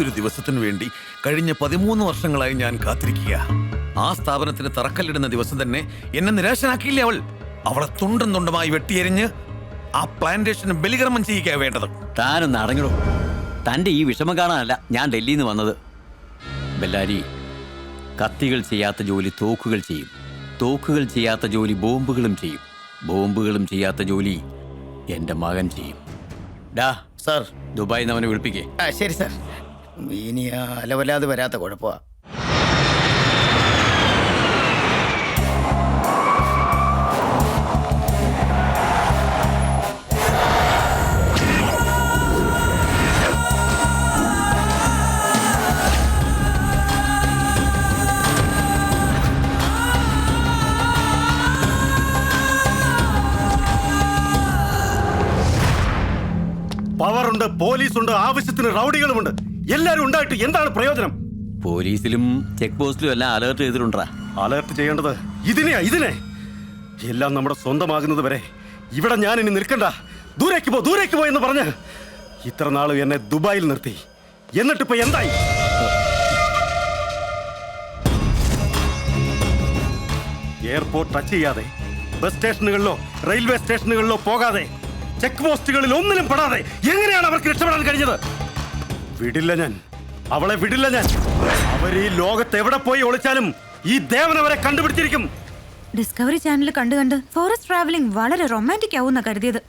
ദിവസത്തിനു വേണ്ടി കഴിഞ്ഞ പതിമൂന്ന് വർഷങ്ങളായി ഞാൻ കാത്തിരിക്കുക. ആ സ്ഥാപനത്തിന് തറക്കല്ലിടുന്ന ദിവസം തന്നെ എന്നെ നിരാശനാക്കിയില്ലേ അവൾ? അവളെ തുണ്ടും തുണ്ടുമായി വെട്ടിയെരിഞ്ഞ് ആ പ്ലാന്റേഷന് ബലികർമ്മം ചെയ്യിക്കുക വേണ്ടത്. താനൊന്ന് അടങ്ങിടോ. തന്റെ ഈ വിഷമം കാണാനല്ല ഞാൻ ഡൽഹിയിൽ നിന്ന് വന്നത്. ബെല്ലാരി കത്തികൾ ചെയ്യാത്ത ജോലി തോക്കുകൾ ചെയ്യും. തോക്കുകൾ ചെയ്യാത്ത ജോലി ബോംബുകളും ചെയ്യും. ബോംബുകളും ചെയ്യാത്ത ജോലി എന്റെ മകൻ ചെയ്യും. ഡാ സർ ദുബായിൽ നിന്ന് അവനെ വിളിപ്പിക്കേ. ശരി സാർ. ഇനി അലവല്ലാതെ വരാത്ത കുഴപ്പമാ. പവറുണ്ട് പോലീസുണ്ട് ആവശ്യത്തിന് റൗഡികളുമുണ്ട്. എല്ലാരും ഉണ്ടായിട്ട് എന്താണ് പ്രയോജനം? പോലീസിലും ചെക്ക് പോസ്റ്റിലും എല്ലാം അലേർട്ട് ചെയ്തിട്ടുണ്ടാ. അലേർട്ട് ചെയ്യേണ്ടത് ഇതിനെയാ ഇതിനെ. എല്ലാം നമ്മുടെ സ്വന്തമാകുന്നത് വരെ ഇവിടെ ഞാൻ ഇനി നിൽക്കണ്ട. ദൂരേക്ക് പോ ദൂരേക്ക് പോ എന്ന് പറഞ്ഞ് ഇത്ര നാളും എന്നെ ദുബായിൽ നിർത്തി. എന്നിട്ടിപ്പോ എന്തായി? എയർപോർട്ട് ടച്ച് ചെയ്യാതെ ബസ് സ്റ്റേഷനുകളിലോ റെയിൽവേ സ്റ്റേഷനുകളിലോ പോകാതെ ചെക്ക് പോസ്റ്റുകളിൽ ഒന്നിലും പെടാതെ എങ്ങനെയാണ് അവർക്ക് രക്ഷപ്പെടാൻ കഴിഞ്ഞത്? വിടില്ല ഞാൻ. അവളെ വിടില്ല ഞാൻ. അവർ ഈ ലോകത്ത് എവിടെ പോയി ഒളിച്ചാലും ഈ ദേവൻ അവരെ കണ്ടുപിടിച്ചിരിക്കും. ഡിസ്കവറി ചാനൽ കണ്ട് കണ്ട് ഫോറസ്റ്റ് ട്രാവലിംഗ് വളരെ റൊമാന്റിക് ആവുന്ന കരുതിയത്.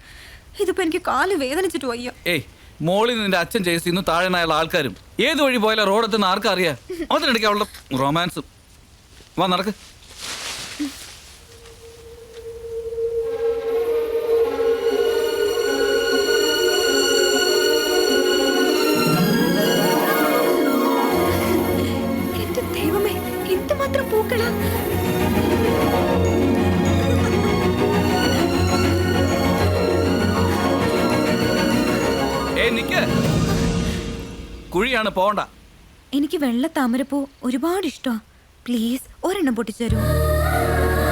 ഇതിപ്പോ എനിക്ക് കാൽ വേദനിച്ചിട്ട് വയ്യ. ഏയ് മോളിൽ നിന്റെ അച്ഛൻ ചേച്ചി ഇന്ന് താഴെനായുള്ള ആൾക്കാരും. ഏത് വഴി പോയാലും റോഡെത്തുന്ന ആർക്കറിയാം അതിനിടയ്ക്ക് അവളുടെ റൊമാൻസും വാ നടക്ക്. പൂക്കളാ. കുഴിയാണ് പോണ്ട. എനിക്ക് വെള്ള താമരപ്പൂ ഒരുപാട് ഇഷ്ടമാ പ്ലീസ് ഒരെണ്ണം പൊട്ടിച്ചേരൂ. വെള്ളത്താമരന്ന്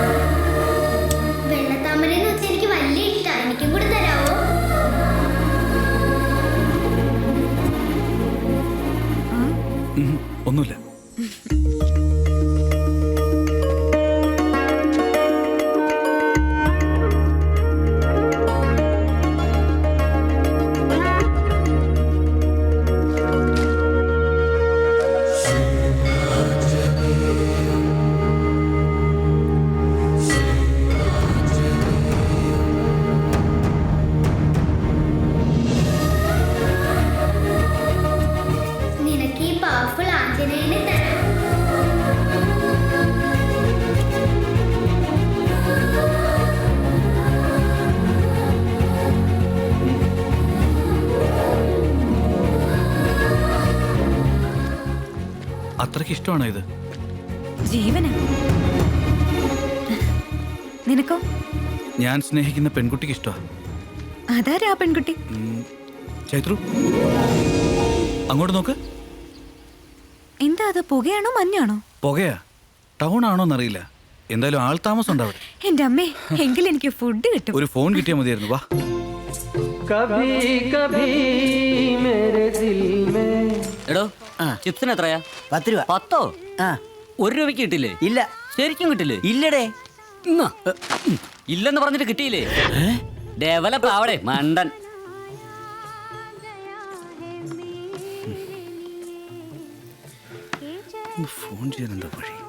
ഇഷ്ടമാണോ ഇത്? ജീവന? നിനക്കോ? ഞാൻ സ്നേഹിക്കുന്ന പെൺകുട്ടിക്ക് ഇഷ്ടമാണ് അതാരാ ആ പെൺകുട്ടി? ചൈത്രു അങ്ങോട്ട് നോക്ക്. എന്താ അത് പുകയാണോ മഞ്ഞാണോ? പുകയാ. ടൗൺ ആണോന്നറിയില്ല എന്തായാലും ആൾ താമസം ഉണ്ട് അവിടെ. എന്റെ അമ്മേ എങ്കിൽ എനിക്ക് ഫുഡ് കിട്ടും. ഒരു ഫോൺ കിട്ടിയാൽ മതിയായിരുന്നു വാ. കഭി കഭി മേരെ ദിൽ മേ എടോ ചിപ്സിന് എത്രയാ? പത്ത് രൂപ. പത്തോ? ആ. ഒരു രൂപയ്ക്ക് കിട്ടില്ലേ ഇല്ല. ശരിക്കും കിട്ടില്ലേ ഇല്ലടേ. ഇല്ലെന്ന് പറഞ്ഞിട്ട് കിട്ടിയില്ലേ? ഡെവലപ്പ് ആവടെ മണ്ടൻ. ഫോൺ ചെയ്യാൻ എന്താ വഴി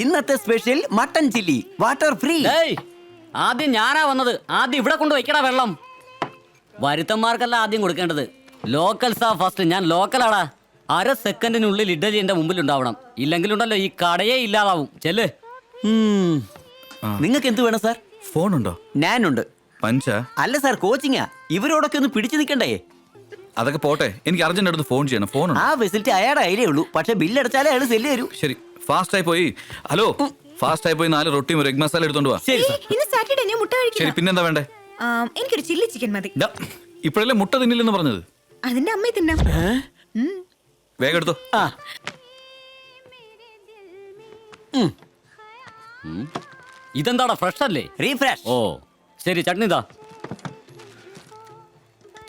ഇന്നത്തെ special mutton chilli. Water free. ആദ്യം ഞാനാ വന്നത്. ആദ്യം ഇവിടെ കൊണ്ട് വയ്ക്കടാ വെള്ളം. വരുത്തന്മാർക്കല്ല ആദ്യം കൊടുക്കേണ്ടത്. ലോക്കൽസാ ഫസ്റ്റ് ഞാൻ ലോക്കലാടാ അര സെക്കൻഡിനുള്ളിൽ ഇഡലി എന്റെ മുമ്പിൽ ഉണ്ടാവണം ഇല്ലെങ്കിലുണ്ടല്ലോ ഈ കടയേ ഇല്ലാതാവും. ചെല്ല്. നിങ്ങൾക്ക് എന്ത് വേണം സാർ? ഫോണുണ്ടോ? ഞാനുണ്ട് പഞ്ച? അല്ല സാർ കോച്ചിങ്ങാ. ഇവരോടൊക്കെ ഒന്ന് പിടിച്ചു നിൽക്കണ്ടേ? അതൊക്കെ പോട്ടെ. എനിക്ക് അർജന്റ് അടുത്ത് ഫോൺ ചെയ്യണം. ഫോൺ ആ ഫെസിലിറ്റി അയാളുടെ ഐഡിയ ഉള്ളൂ. പക്ഷെ ബില്ല് അടച്ചാലേ അയാൾ സെല്ല് തരൂ ശരി. ഫാസ്റ്റ് ആയി പോയി. ഹലോ. ഫാസ്റ്റ് ആയി പോയി നാല് റൊട്ടിയും ഒരു എഗ് മസാല എടുത്തോണ്ട് വാ. ശരി സാറ്റർഡേ ഞാൻ മുട്ട ശരി പിന്നെന്താ വേണ്ടേ? ആം, എനിക്കൊരു ചില്ലി ചിക്കൻ മതി. ഇപ്പോഴല്ലേ മുട്ട തിന്നില്ലെന്ന് പറഞ്ഞത്? അതിന്റെ അമ്മയെ തിന്നാം. ഉം. വേഗം എടുത്തോ. ആ. ഇതെന്താടാ ഫ്രഷ് അല്ലേ? റീഫ്രഷ് ഓ ശരി ചട്നി ഇതാ.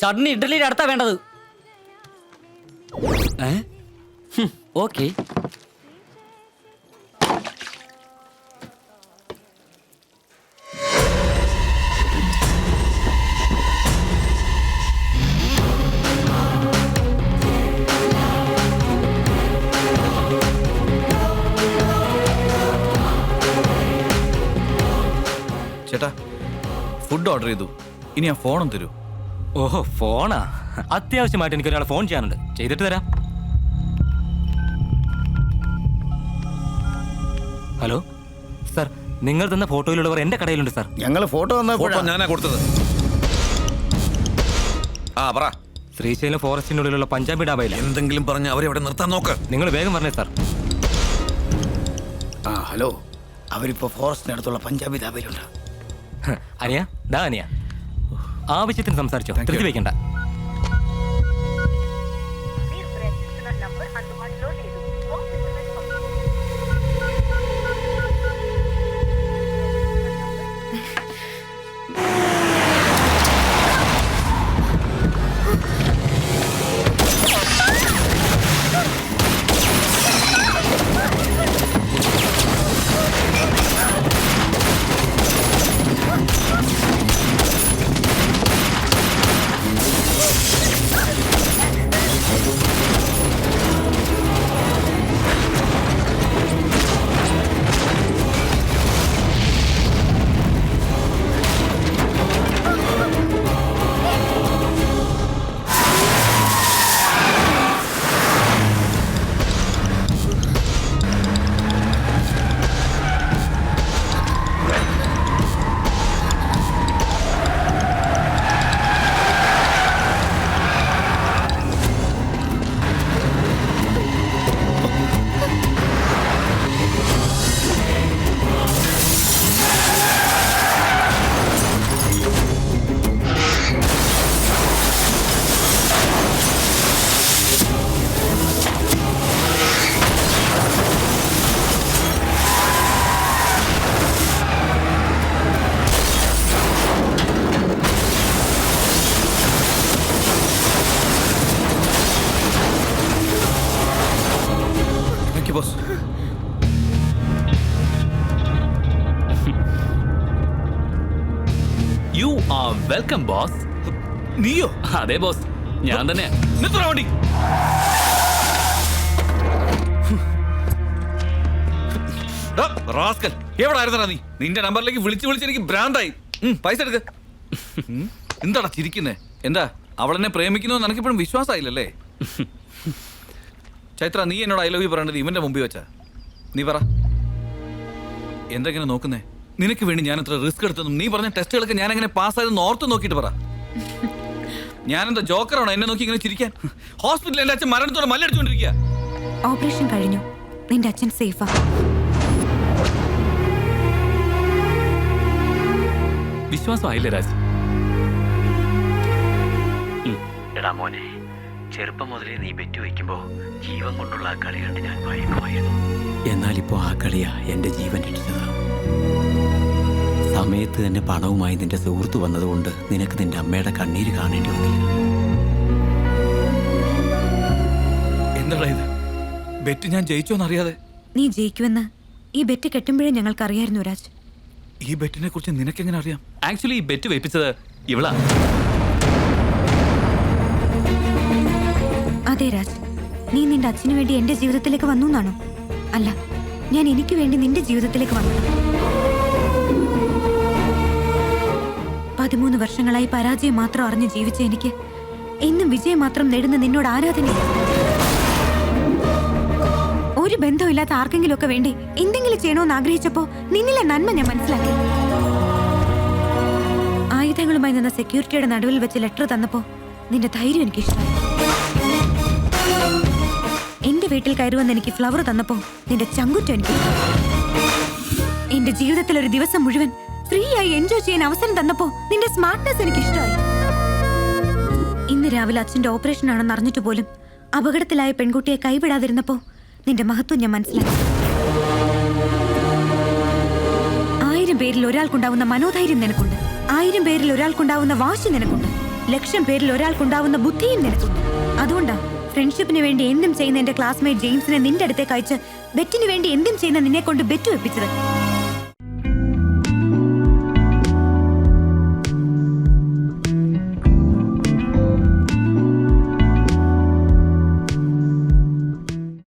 ചട്നി ഇഡ്ഡലിയുടെ അടുത്താ വേണ്ടത്. ഓക്കെ. ചേട്ടാ ഫുഡ് ഓർഡർ ചെയ്തു. ഇനി ആ ഫോണും തരൂ. ഓഹോ ഫോണാ അത്യാവശ്യമായിട്ട് എനിക്ക് ഒരാളെ ഫോൺ ചെയ്യാനുണ്ട്. ചെയ്തിട്ട് തരാം. ഹലോ? സാർ നിങ്ങൾ തന്ന ഫോട്ടോയിലുള്ളവർ എന്റെ കടയിലുണ്ട് സാർ. ഞങ്ങൾ ഫോട്ടോ ഫോട്ടോ ഞാനാ കൊടുത്തത്. ആ പറ. ശ്രീശൈലം ഫോറസ്റ്റിനുള്ളിലുള്ള പഞ്ചാബി ഡാബയിൽ എന്തെങ്കിലും പറഞ്ഞ് അവരെ അവിടെ നിർത്താൻ നോക്ക്. നിങ്ങൾ വേഗം പറഞ്ഞേ സാർ. ആ ഹലോ. അവരിപ്പോ ഫോറസ്റ്റിനടുത്തുള്ള പഞ്ചാബി ധാബയിലുണ്ട് അനിയ ദാ അനിയ. ആവശ്യത്തിന് സംസാരിച്ചോ തൃപ്തി വയ്ക്കണ്ട. യു ആർ വെൽക്കം ബോസ് നീയോ? അതെ ബോസ് ഞാൻ തന്നെ. നിർത്തണ വണ്ടി? റാസ്കൽ എവിടായിരുന്നടാ നീ? നിന്റെ നമ്പറിലേക്ക് വിളിച്ച് വിളിച്ച് എനിക്ക് ഭ്രാന്തായി. പൈസ എടുക്ക. എന്താടാ ചിരിക്കുന്നേ? എന്താ അവളെന്നെ പ്രേമിക്കുന്നു നിനക്കിപ്പോഴും വിശ്വാസമായില്ലല്ലേ? ചൈത്ര നീ എന്നോട് ഐ ലവ് യു പറയേണ്ടത് ഇവന്റെ മുമ്പിൽ വെച്ചാ. നീ പറ. എന്തെങ്ങനെ നോക്കുന്നേ? നിനക്ക് വേണ്ടി ഞാൻ എത്ര റിസ്ക് എടുത്തതും നീ പറഞ്ഞ ടെസ്റ്റുകളൊക്കെ ഞാൻ എങ്ങനെ പാസ്സായതെന്ന് ഓർത്ത് നോക്കിയിട്ട് പറ. ഞാനെന്താ ജോക്കറാണോ എന്നെ നോക്കി ഇങ്ങനെ ചിരിക്കാൻ? ഹോസ്പിറ്റലിൽ എന്റെ അച്ഛൻ മരണത്തോടെ മല്ലടിച്ചുകൊണ്ടിരിക്കുക ഓപ്പറേഷൻ കഴിഞ്ഞു. നിന്റെ അച്ഛൻ സേഫാ വിശ്വാസമായില്ലേ രാജ്? എടാ മോനെ ചെറുപ്പം മുതലേ നീ ബെറ്റ് വയ്ക്കുമ്പോ ജീവൻ കൊണ്ടുള്ള ആ കളി കണ്ട് ഞാൻ ഭയക്കുമായിരുന്നു എന്നാൽ ഇപ്പോ ആ കളിയാ എന്റെ ജീവൻ രക്ഷിച്ചത് സമയത്ത് തന്നെ പണവുമായി നിന്റെ സുഹൃത്ത് വന്നതുകൊണ്ട് നിനക്ക് നിന്റെ അമ്മയുടെ കണ്ണീര് കാണേണ്ടി വന്നില്ല. എന്താടാ ഇത്? ബെറ്റ് ഞാൻ ജയിച്ചോന്നറിയാതെ. നീ ജയിക്കുമെന്ന് ഈ ബെറ്റ് കെട്ടുമ്പോഴേ ഞങ്ങൾക്കറിയായിരുന്നു രാജ്. ഈ ബെറ്റിനെ കുറിച്ച് നിനക്കെങ്ങനെ അറിയാം? ആക്ച്വലി ഈ ബെറ്റ് വെപ്പിച്ചത് ഇവളാ. അതെ രാജ് നീ നിന്റെ അച്ഛനു വേണ്ടി എന്റെ ജീവിതത്തിലേക്ക് വന്നു എന്നാണോ? അല്ല ഞാൻ എനിക്ക് വേണ്ടി നിന്റെ ജീവിതത്തിലേക്ക് വന്നു. പതിമൂന്ന് വർഷങ്ങളായി പരാജയം മാത്രം അറിഞ്ഞ് ജീവിച്ച എനിക്ക് എന്നും വിജയം മാത്രം നേടുന്ന നിന്നോട് ആരാധന ഒരു ബന്ധമില്ലാത്ത ആർക്കെങ്കിലുമൊക്കെ വേണ്ടി എന്തെങ്കിലും ചെയ്യണമെന്ന് ആഗ്രഹിച്ചപ്പോ നിന്നിലെ നന്മ ഞാൻ മനസ്സിലാക്കി. ആയുധങ്ങളുമായി നിന്ന സെക്യൂരിറ്റിയുടെ നടുവിൽ വെച്ച് ലെറ്റർ തന്നപ്പോ നിന്റെ ധൈര്യം എനിക്ക് ഇഷ്ടമായി എന്റെ വീട്ടിൽ കയറുവെന്ന് എനിക്ക് ഫ്ലവർ തന്നപ്പോ നിന്റെ ചങ്കുറ്റം എനിക്ക്. എന്റെ ജീവിതത്തിൽ ഒരു ദിവസം മുഴുവൻ ഫ്രീ ആയി എൻജോയ് ചെയ്യാൻ അവസരം തന്നപ്പോ നിന്റെ സ്മാർട്ട്നെസ് എനിക്ക് ഇഷ്ടമായി. ഇന്ന് രാവിലെ അച്ഛന്റെ ഓപ്പറേഷൻ ആണെന്ന് അറിഞ്ഞിട്ട് പോലും അപകടത്തിലായ പെൺകുട്ടിയെ കൈവിടാതിരുന്നപ്പോ നിന്റെ മഹത്വം ഞാൻ മനസ്സിലാക്കി. ആയിരം പേരിൽ ഒരാൾക്കുണ്ടാവുന്ന മനോധൈര്യം നിനക്കുണ്ട്. ആയിരം പേരിൽ ഒരാൾക്കുണ്ടാവുന്ന വാശി നിനക്കുണ്ട്. ലക്ഷം പേരിൽ ഒരാൾക്കുണ്ടാവുന്ന ബുദ്ധിയും നിനക്കുണ്ട്. അതുകൊണ്ടാ ഫ്രണ്ട്ഷിപ്പിന് വേണ്ടി എന്തും ചെയ്യുന്ന എന്റെ ക്ലാസ്മേറ്റ് ജെയിംസിനെ നിന്റെ അടുത്തേക്ക് അയച്ച് ബെറ്റിന് വേണ്ടി എന്തും ചെയ്യുന്ന നിന്നെ കൊണ്ട് ബെറ്റ് വെപ്പിച്ചത്.